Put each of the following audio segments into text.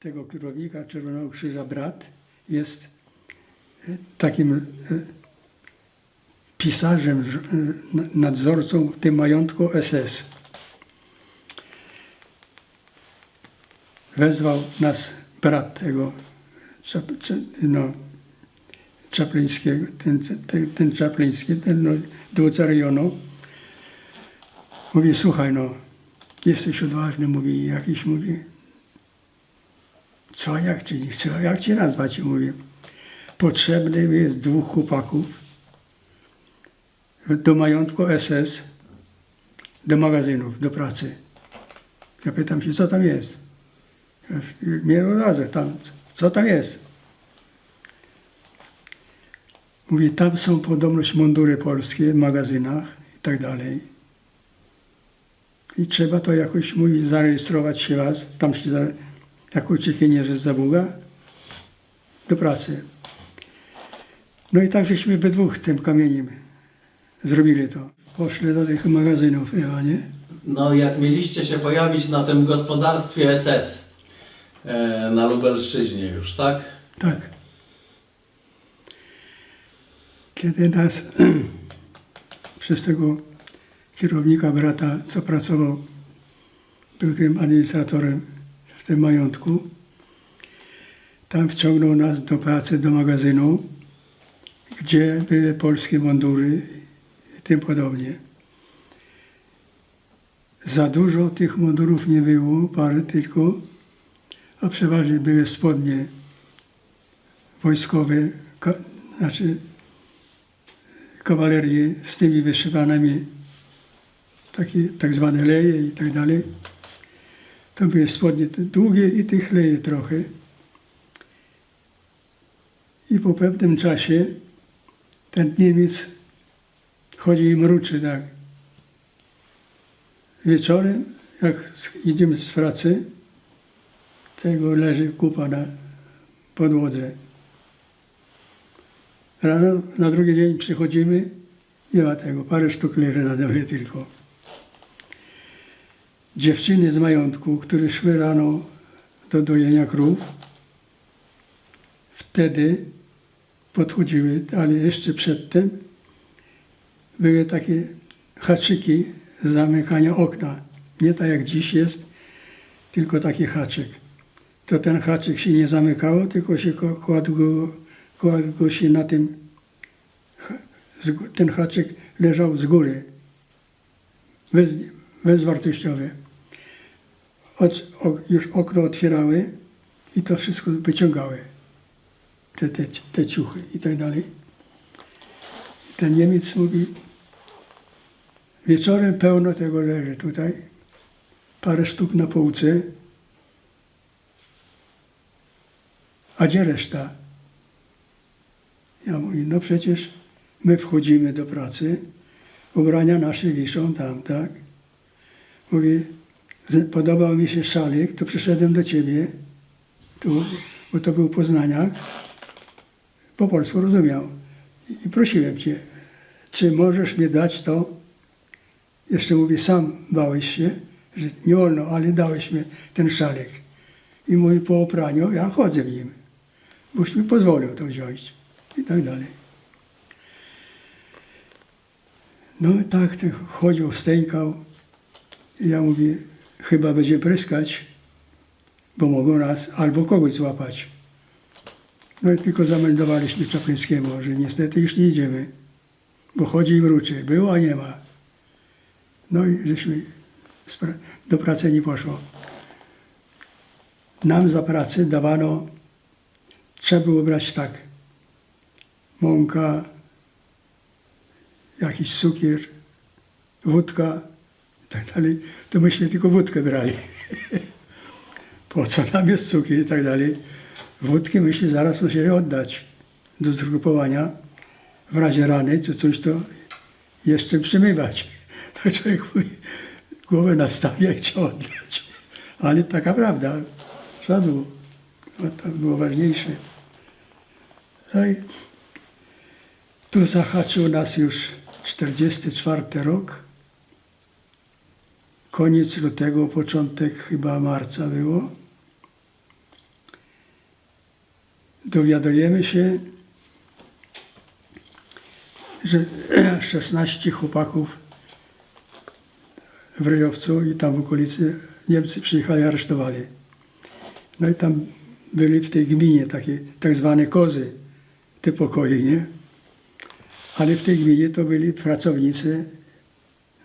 tego kierownika Czerwonego Krzyża brat jest e, takim e, pisarzem, e, nadzorcą w tym majątku SS. Wezwał nas brat tego no, Czaplińskiego, ten, ten, ten Czapliński, ten no. Mówi, słuchaj no, jesteś odważny, mówi, jakiś, mówi, co, jak ci, co, jak cię nazwać, mówi, potrzebny mi jest dwóch chłopaków do majątku SS, do magazynów, do pracy. Ja pytam się, co tam jest? Ja Nie od razu, tam, co tam jest? Mówi, tam są podobność mundury polskie w magazynach i tak dalej. I trzeba to jakoś, mówi, zarejestrować się raz, tam się za, jako uciekinierzy z Zabuga do pracy. No i tak żeśmy we dwóch tym kamieniem zrobili to. Poszli do tych magazynów, ja, nie? No, jak mieliście się pojawić na tym gospodarstwie SS e, na Lubelszczyźnie już, tak? Tak. Kiedy nas przez tego kierownika brata, co pracował, był tym administratorem w tym majątku, tam wciągnął nas do pracy do magazynu, gdzie były polskie mundury i tym podobnie. Za dużo tych mundurów nie było, parę tylko, a przeważnie były spodnie wojskowe, ka, znaczy kawalerii z tymi wyszywanymi, takie tak zwane leje i tak dalej. To były spodnie długie i tych leje trochę. I po pewnym czasie ten Niemiec chodzi i mruczy tak. Wieczorem, jak idziemy z pracy, tego leży kupa na podłodze. Rano, na drugi dzień przychodzimy, nie ma tego, parę sztuk leży na dole tylko. Dziewczyny z majątku, które szły rano do dojenia krów, wtedy podchodziły, ale jeszcze przedtem były takie haczyki zamykania okna. Nie tak jak dziś jest, tylko taki haczyk. To ten haczyk się nie zamykało, tylko się kładł go, kładł go się na tym, ten haczyk leżał z góry, bez, bezwartościowy. Już okno otwierały i to wszystko wyciągały, te, te, te ciuchy i tak dalej. Ten Niemiec mówi, wieczorem pełno tego leży tutaj, parę sztuk na półce, a gdzie reszta? Ja mówię, no przecież my wchodzimy do pracy, ubrania nasze wiszą tam, tak? Mówi, podobał mi się szalik, to przyszedłem do ciebie, tu, bo to był Poznaniak, po polsku rozumiał. I prosiłem cię, czy możesz mi dać to? Jeszcze mówi, sam bałeś się, że nie wolno, ale dałeś mi ten szalik. I mówi, po opraniu, ja chodzę w nim, boś mi pozwolił to wziąć. I tak dalej. No tak ten chodził, stękał. I ja mówię, chyba będzie pryskać, bo mogą nas albo kogoś złapać. No i tylko zameldowaliśmy Czaplińskiemu, że niestety już nie idziemy, bo chodzi i mruczy. Było, a nie ma. No i żeśmy do pracy nie poszło. Nam za pracę dawano, trzeba było brać tak, mąka, jakiś cukier, wódka tak dalej. To myśmy tylko wódkę brali. po co nam jest cukier i tak dalej. Wódki myśmy zaraz musieli oddać do zgrupowania. W razie rany czy coś to jeszcze przymywać. Tak człowiek mówi, głowę nastawia i trzeba oddać. Ale taka prawda, trzeba. No, to było ważniejsze. No tu zahaczył nas już 44 rok. Koniec lutego, początek chyba marca było. dowiadujemy się, że 16 chłopaków w Ryjowcu i tam w okolicy Niemcy przyjechali aresztowali. No i tam byli w tej gminie takie tak zwane kozy, te pokoje, nie? Ale w tej gminie to byli pracownicy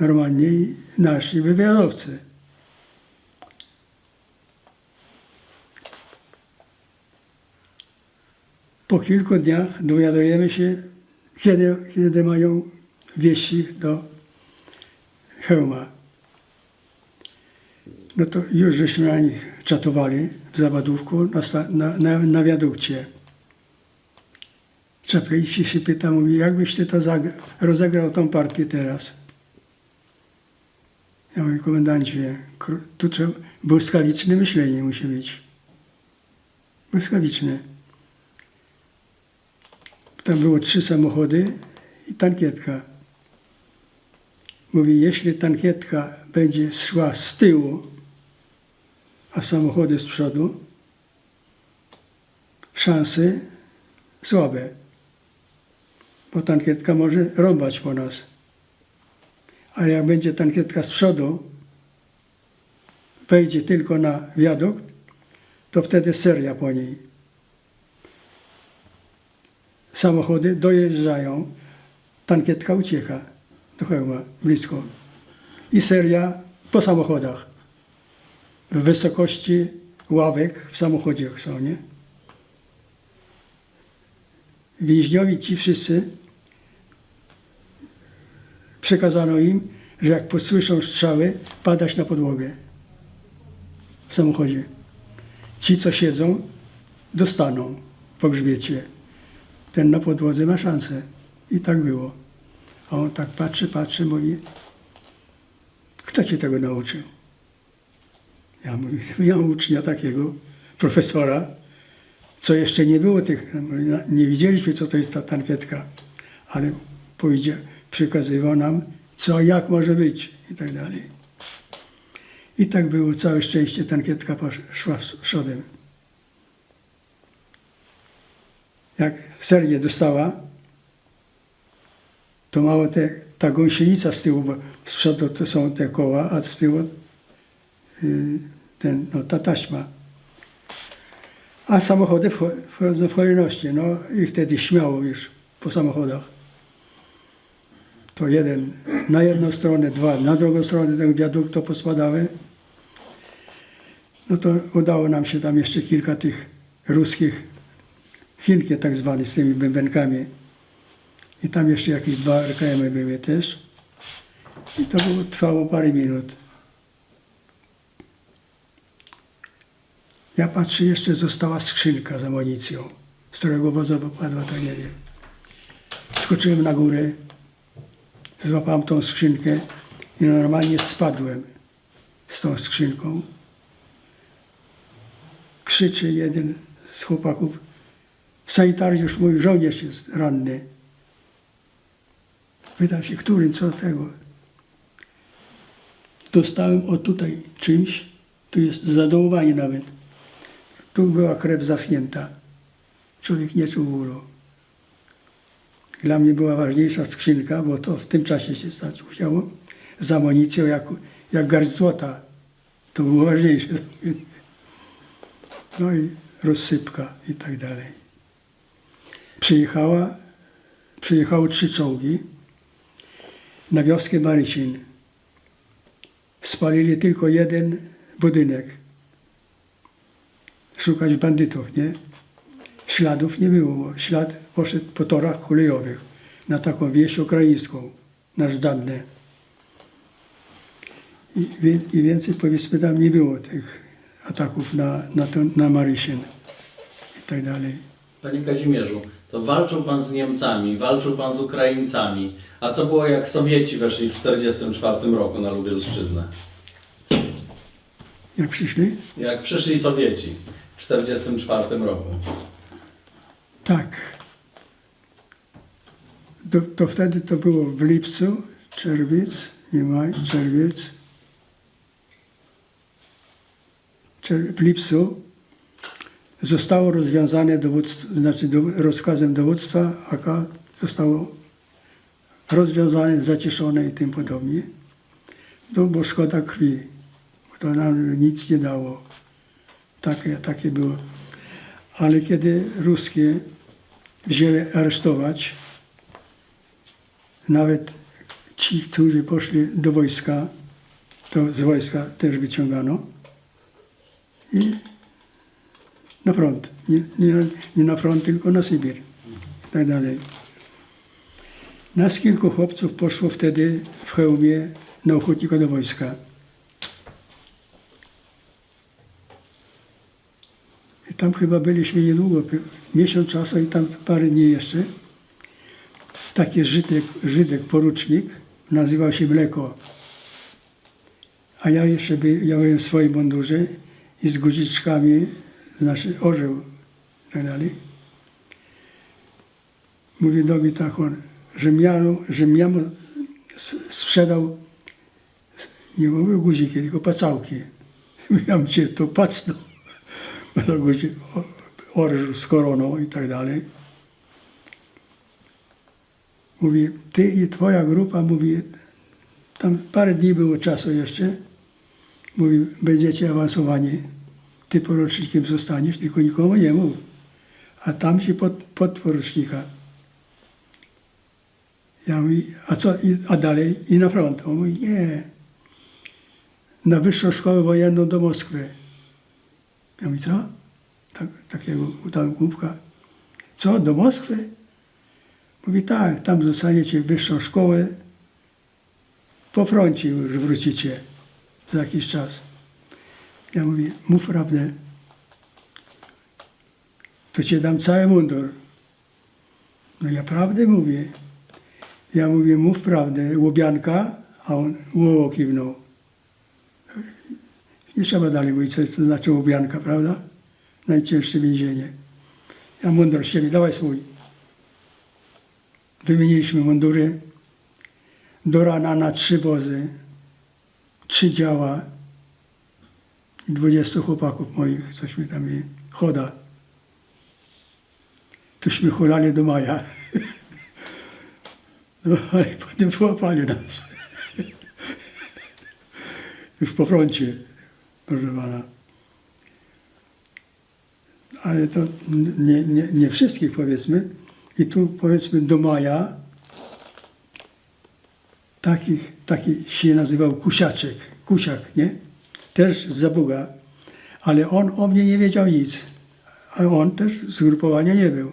normalnie i nasi wywiadowcy. Po kilku dniach dowiadujemy się, kiedy, kiedy mają wieść ich do hełma. No to już żeśmy na nich czatowali w Zawadówku na, na, na, na wiadukcie. Czapliński się pyta, mówi, jak byś ty to rozegrał tą partię teraz? Ja mówię, komendancie, tu trzeba, błyskawiczne myślenie musi być. Błyskawiczne. Tam było trzy samochody i tankietka. Mówi, jeśli tankietka będzie szła z tyłu, a samochody z przodu, szanse słabe. Bo tankietka może rąbać po nas. Ale jak będzie tankietka z przodu, wejdzie tylko na wiadukt, to wtedy seria po niej. Samochody dojeżdżają, tankietka ucieka do hełma, blisko. I seria po samochodach. W wysokości ławek w samochodzie są, nie? Więźniowi ci wszyscy przekazano im, że jak posłyszą strzały, padać na podłogę w samochodzie. Ci, co siedzą, dostaną po grzbiecie. Ten na podłodze ma szansę. I tak było. A on tak patrzy, patrzy, mówi, kto cię tego nauczył? Ja mówię, mam ucznia takiego, profesora, co jeszcze nie było tych, nie widzieliśmy, co to jest ta tankietka, ale powiedział, przekazywał nam, co, jak może być i tak dalej. I tak było, całe szczęście tankietka szła przodem. Jak serię dostała, to mało te, ta gąsienica z tyłu, bo z przodu to są te koła, a z tyłu y, ten, no, ta taśma. A samochody wcho- wchodzą w kolejności, no i wtedy śmiało już po samochodach. To jeden na jedną stronę, dwa na drugą stronę tego wiaduktu pospadały. No to udało nam się tam jeszcze kilka tych ruskich Finkie tak zwane z tymi bębenkami. I tam jeszcze jakieś dwa RKM były też. I to było, trwało parę minut. Ja patrzę, jeszcze została skrzynka z amunicją. Z którego wozu popadła, to nie wiem. Skoczyłem na górę, złapałem tą skrzynkę i normalnie spadłem z tą skrzynką. Krzyczy jeden z chłopaków, sanitariusz mój, żołnierz jest ranny. Pytam się, którym, co tego. Dostałem o tutaj czymś, tu jest zadołowanie nawet. Tu była krew zaschnięta. Człowiek nie czuł bólu. Dla mnie była ważniejsza skrzynka, bo to w tym czasie się stać musiało, z amunicją jak, jak garść złota. To było ważniejsze. No i rozsypka i tak dalej. Przyjechała, przyjechały trzy czołgi na wioskę Marycin. Spalili tylko jeden budynek. Szukać bandytów, nie? Śladów nie było. bo Ślad poszedł po torach kolejowych na taką wieś ukraińską, na Żdanne. I, I więcej powiedzmy tam nie było tych ataków na, na, to, na Marysin i tak dalej. Panie Kazimierzu, to walczył Pan z Niemcami, walczył Pan z Ukraińcami. A co było jak Sowieci weszli w 1944 roku na Lubelszczyznę? Jak przyszli? Jak przyszli Sowieci w 1944 roku? Tak. To, to wtedy to było w lipcu, czerwiec, nie maj, czerwiec. Czer, w lipcu zostało rozwiązane dowództwo, znaczy do, rozkazem dowództwa AK zostało rozwiązane, zacieszone i tym podobnie. No bo szkoda krwi, bo to nam nic nie dało. Takie, takie było. Ale kiedy ruskie wzięli aresztować, nawet ci, którzy poszli do wojska, to z wojska też wyciągano i na front. Nie, nie, nie na front, tylko na Sybir i tak dalej. Nas kilku chłopców poszło wtedy w hełmie na ochotnika do wojska. I tam chyba byliśmy niedługo, miesiąc czasu i tam parę dni jeszcze. Taki Żydek, Żydek porucznik, nazywał się Mleko. A ja jeszcze byłem w swoim mundurze i z guziczkami, znaczy orzeł i tak dalej. Mówi do mnie tak on, miał s- sprzedał, nie mówię guziki, tylko pacałki. Ja cię to pacnął. Bo to guzik, orzeł z koroną i tak dalej. Mówi, ty i twoja grupa, mówi, tam parę dni było czasu jeszcze, mówi, będziecie awansowani, ty porucznikiem zostaniesz, tylko nikomu nie mów. A tam się pod, podporucznika. Ja mówię, a co, a dalej? I na front. On mówi, nie, na wyższą szkołę wojenną do Moskwy. Ja mówię, co? Tak, takiego tam głupka. Co, do Moskwy? Mówi, tak, tam zostaniecie wyższą szkołę, po froncie już wrócicie za jakiś czas. Ja mówię, mów prawdę, to cię dam cały mundur. No ja prawdę mówię. Ja mówię, mów prawdę, łobianka, a on ło kiwnął. Nie trzeba dalej mówić, co, co znaczy łobianka, prawda? Najcięższe więzienie. Ja mundur siebie, dawaj swój. Wymieniliśmy mundury. Do rana na trzy wozy, trzy działa i dwudziestu chłopaków moich, cośmy tam mieli, choda. Tośmy hulali do maja. No, ale potem połapali nas. Już po froncie, proszę pana. Ale to nie, nie, nie wszystkich powiedzmy. I tu powiedzmy do maja takich, taki się nazywał Kusiaczek, Kusiak, nie? Też z Zabuga, ale on o mnie nie wiedział nic, a on też z grupowania nie był.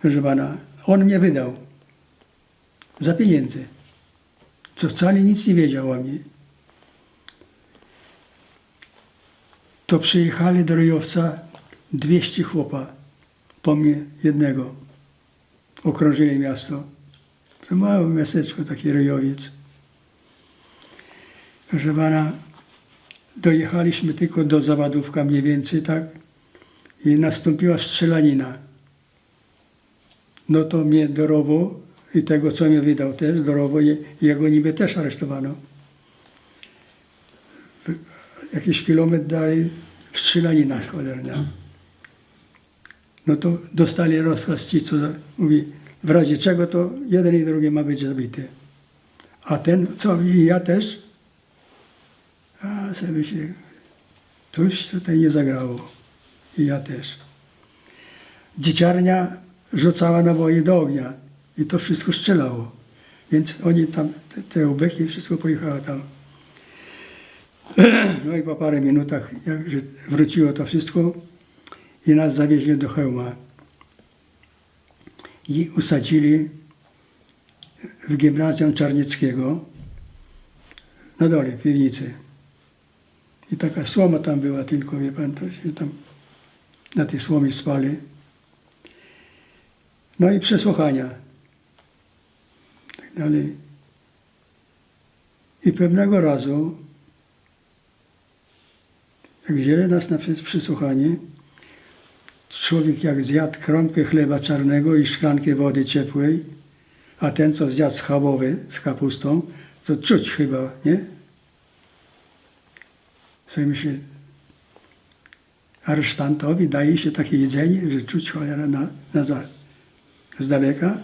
Proszę pana, on mnie wydał za pieniędzy, co wcale nic nie wiedział o mnie. To przyjechali do Ryjowca 200 chłopa, po mnie jednego. Okrążyli miasto. To małe miasteczko, taki Ryjowiec. Proszę pana, dojechaliśmy tylko do Zawadówka mniej więcej, tak? I nastąpiła strzelanina. No to mnie do rowu i tego, co mnie wydał też, do rowu, je- jego niby też aresztowano. Jakiś kilometr dalej strzelanina cholerna. No to dostali rozkaz ci, co mówi, w razie czego to jeden i drugi ma być zabity. A ten, co i ja też, a sobie się, coś tutaj nie zagrało. I ja też. Dzieciarnia rzucała naboje do ognia i to wszystko strzelało. Więc oni tam, te, te ubeki, wszystko pojechało tam. No i po parę minutach, jak wróciło to wszystko i nas zawieźli do hełma. I usadzili w gimnazjum Czarnieckiego na dole, w piwnicy. I taka słoma tam była tylko, wie pan, to się tam na tej słomie spali. No i przesłuchania. Tak dalej. I pewnego razu, jak wzięli nas na przes- przesłuchanie, człowiek jak zjadł kromkę chleba czarnego i szklankę wody ciepłej, a ten, co zjadł schabowy z kapustą, to czuć chyba, nie? Sobie myślę, aresztantowi daje się takie jedzenie, że czuć cholera na, na za, z daleka.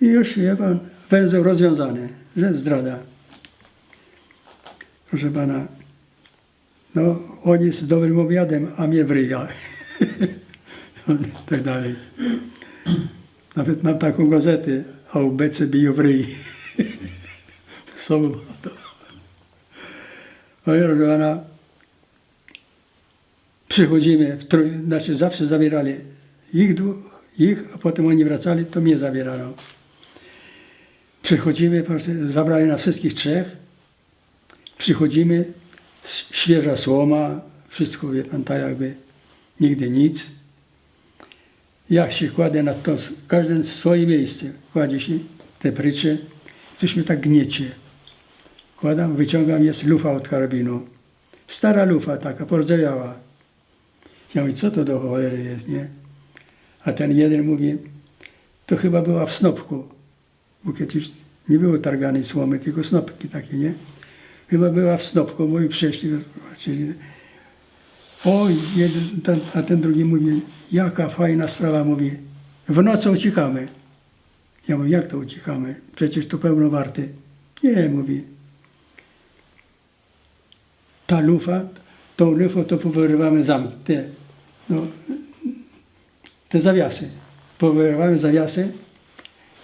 I już wie pan, węzeł rozwiązany, że zdrada. Proszę pana, no oni z dobrym obiadem, a mnie wryja. tak dalej. Nawet mam taką gazetę, a ubecy biją w ryj. Sobą. No i pana, przychodzimy, w trój, znaczy zawsze zabierali ich dwóch, ich, a potem oni wracali, to mnie zabierano. Przychodzimy, zabrali na wszystkich trzech. Przychodzimy, świeża słoma, wszystko, wie pan, tak jakby nigdy nic. Ja się kładę na to, każdy w swoje miejsce, kładzie się, te prycze, coś mnie tak gniecie. Kładam, wyciągam, jest lufa od karabinu. Stara lufa taka, porzewiała. Ja mówię, co to do cholery jest, nie? A ten jeden mówi, to chyba była w snopku, bo kiedyś nie było targanej słomy, tylko snopki takie, nie? Chyba była w snopku, przeszli, zobaczyli. Oj, jeden, ten, a ten drugi mówi, jaka fajna sprawa, mówi, w nocy uciekamy. Ja mówię, jak to uciekamy? Przecież to pełno warty. Nie, mówi, ta lufa, tą lufą to powyrywamy zamki, te, no, te zawiasy. Powyrywamy zawiasy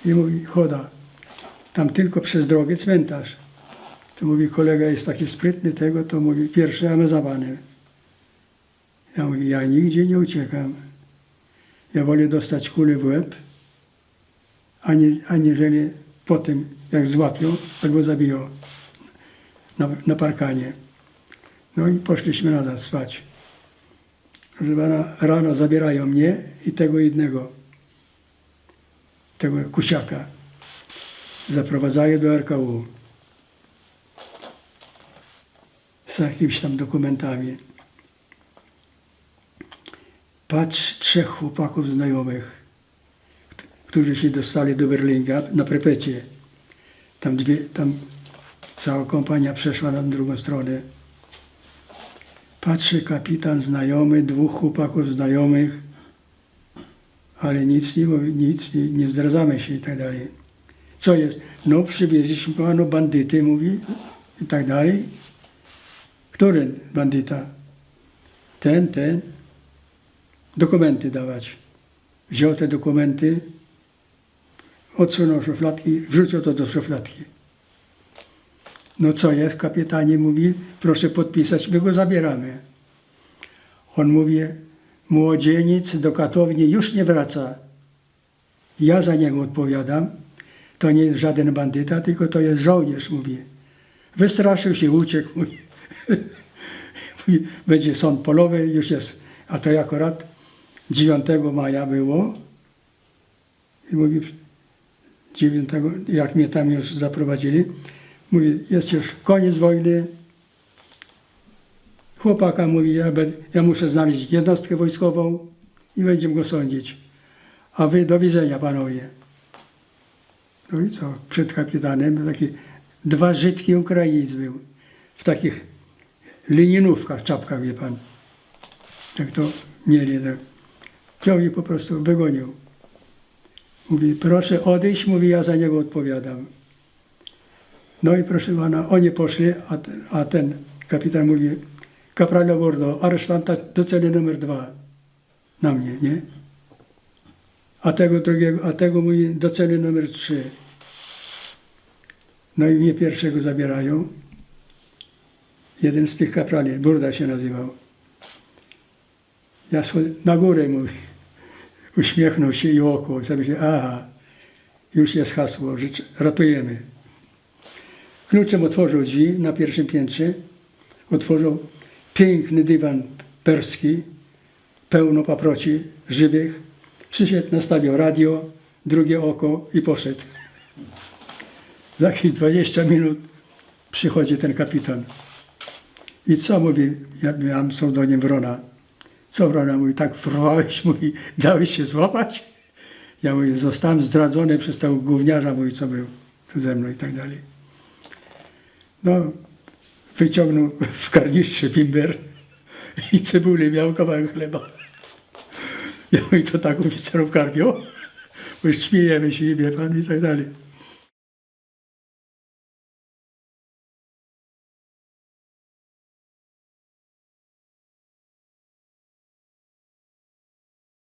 i mówi, choda, tam tylko przez drogę cmentarz. To mówi, kolega jest taki sprytny tego, to mówi, pierwszy amazowany. Ja mówię, ja nigdzie nie uciekam. Ja wolę dostać kulę w łeb, ani, aniżeli po tym, jak złapią albo zabiją na, na parkanie. No i poszliśmy nazad spać. Pana, rano zabierają mnie i tego jednego, tego kusiaka. Zaprowadzają do RKU z jakimiś tam dokumentami. Patrz, trzech chłopaków znajomych, kt- którzy się dostali do Berlinga na Prepecie. Tam, dwie, tam cała kompania przeszła na drugą stronę. Patrzy kapitan znajomy, dwóch chłopaków znajomych, ale nic nie mówi, nic, nie, nie zdradzamy się i tak dalej. Co jest? No przywieźliśmy panu bandyty, mówi, i tak dalej. Który bandyta? Ten, ten. Dokumenty dawać. Wziął te dokumenty, odsunął szufladki, wrzucił to do szufladki. No co jest? Kapitanie mówi, proszę podpisać, my go zabieramy. On mówi, młodzieniec do katowni już nie wraca. Ja za niego odpowiadam. To nie jest żaden bandyta, tylko to jest żołnierz, mówi. Wystraszył się, uciekł, mówi. będzie sąd polowy, już jest. A to akurat 9 maja było. I mówi, 9, jak mnie tam już zaprowadzili, mówi, jest już koniec wojny. Chłopaka mówi, ja, be- ja muszę znaleźć jednostkę wojskową i będziemy go sądzić. A wy do widzenia, panowie. No i co, przed kapitanem taki dwa Żydki Ukrainiec był. W takich lininówkach, czapkach, wie pan. Jak to mieli. Tak. Wziął i po prostu wygonił. Mówi, proszę odejść, mówi, ja za niego odpowiadam. No i proszę pana, oni poszli, a ten, a ten kapitan mówi, kaprale Bordo, aresztanta do celi numer dwa. Na mnie, nie? A tego drugiego, a tego mówi do celi numer trzy. No i mnie pierwszego zabierają. Jeden z tych kaprali, Burda się nazywał. Ja na górę, mówi. Uśmiechnął się i oko. Się, aha, już jest hasło, życz- ratujemy. Kluczem otworzył drzwi na pierwszym piętrze. Otworzył piękny dywan perski, pełno paproci żywych. Przyszedł, nastawił radio, drugie oko i poszedł. Za jakieś 20 minut przychodzi ten kapitan. I co mówi, ja miałem pseudonim Wrona. Co Wrona mówi, tak wrwałeś, mówi, dałeś się złapać? Ja mówię, zostałem zdradzony przez tego gówniarza, mówi, co był tu ze mną i tak dalej. No, wyciągnął w karnistrze bimber i cebuli miał kawałek chleba. Ja i to tak oficerów karmią, bo śmiejemy się, wie pan, i tak dalej.